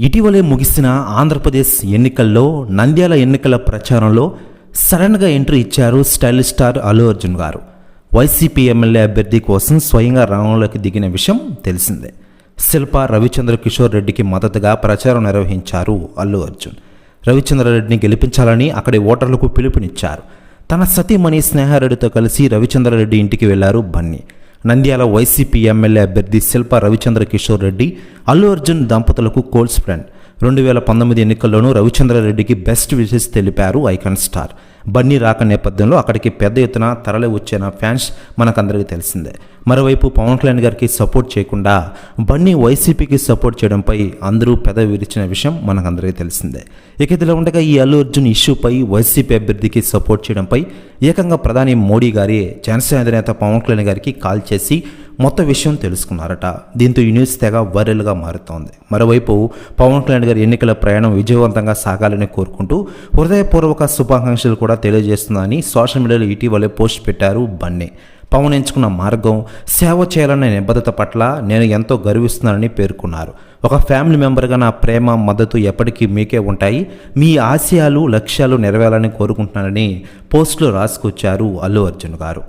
ఇటీవలే ముగిసిన ఆంధ్రప్రదేశ్ ఎన్నికల్లో నంద్యాల ఎన్నికల ప్రచారంలో సడన్గా ఎంట్రీ ఇచ్చారు స్టైల్ స్టార్ అల్లు అర్జున్ గారు. వైసీపీ ఎమ్మెల్యే అభ్యర్థి కోసం స్వయంగా రంగంలోకి దిగిన విషయం తెలిసిందే. శిల్ప రవిచంద్ర కిషోర్ రెడ్డికి మద్దతుగా ప్రచారం నిర్వహించారు అల్లు అర్జున్. రవిచంద్రారెడ్డిని గెలిపించాలని అక్కడి ఓటర్లకు పిలుపునిచ్చారు. తన సతీమణి స్నేహారెడ్డితో కలిసి రవిచంద్రారెడ్డి ఇంటికి వెళ్ళారు బన్నీ. నంద్యాల వైసీపీ ఎమ్మెల్యే అభ్యర్థి శిల్ప రవిచంద్ర కిషోర్ రెడ్డి అల్లు అర్జున్ దంపతులకు కోల్స్ ఫ్రెండ్ రెండు వేల పంతొమ్మిది ఎన్నికల్లోనూ రవిచంద్రారెడ్డికి బెస్ట్ విషెస్ తెలిపారు ఐకాన్ స్టార్. బన్నీ రాక నేపథ్యంలో అక్కడికి పెద్ద ఎత్తున తరలి వచ్చిన ఫ్యాన్స్ మనకందరికీ తెలిసిందే. మరోవైపు పవన్ కళ్యాణ్ గారికి సపోర్ట్ చేయకుండా బన్నీ వైసీపీకి సపోర్ట్ చేయడంపై అందరూ పెద విరిచిన విషయం మనకందరికీ తెలిసిందే. ఇక ఇదిలో ఉండగా ఈ అల్లు అర్జున్ ఇష్యూపై వైసీపీ అభ్యర్థికి సపోర్ట్ చేయడంపై ఏకంగా ప్రధాని మోడీ గారి జనసేన అధినేత పవన్ కళ్యాణ్ గారికి కాల్ చేసి మొత్తం విషయం తెలుసుకున్నారట. దీంతో ఈ న్యూస్ తెగ వైరల్గా మారుతోంది. మరోవైపు పవన్ కళ్యాణ్ గారి ఎన్నికల ప్రయాణం విజయవంతంగా సాగాలని కోరుకుంటూ హృదయపూర్వక శుభాకాంక్షలు కూడా తెలియజేస్తుందని సోషల్ మీడియాలో ఇటీవలే పోస్ట్ పెట్టారు బన్నీ. పవన్ ఎంచుకున్న మార్గం సేవ చేయాలనే నిబద్ధత పట్ల నేను ఎంతో గర్విస్తున్నానని పేర్కొన్నారు. ఒక ఫ్యామిలీ మెంబర్గా నా ప్రేమ మద్దతు ఎప్పటికీ మీకే ఉంటాయి. మీ ఆశయాలు లక్ష్యాలు నెరవేరాలని కోరుకుంటున్నానని పోస్టులో రాసుకొచ్చారు అల్లు అర్జున్ గారు.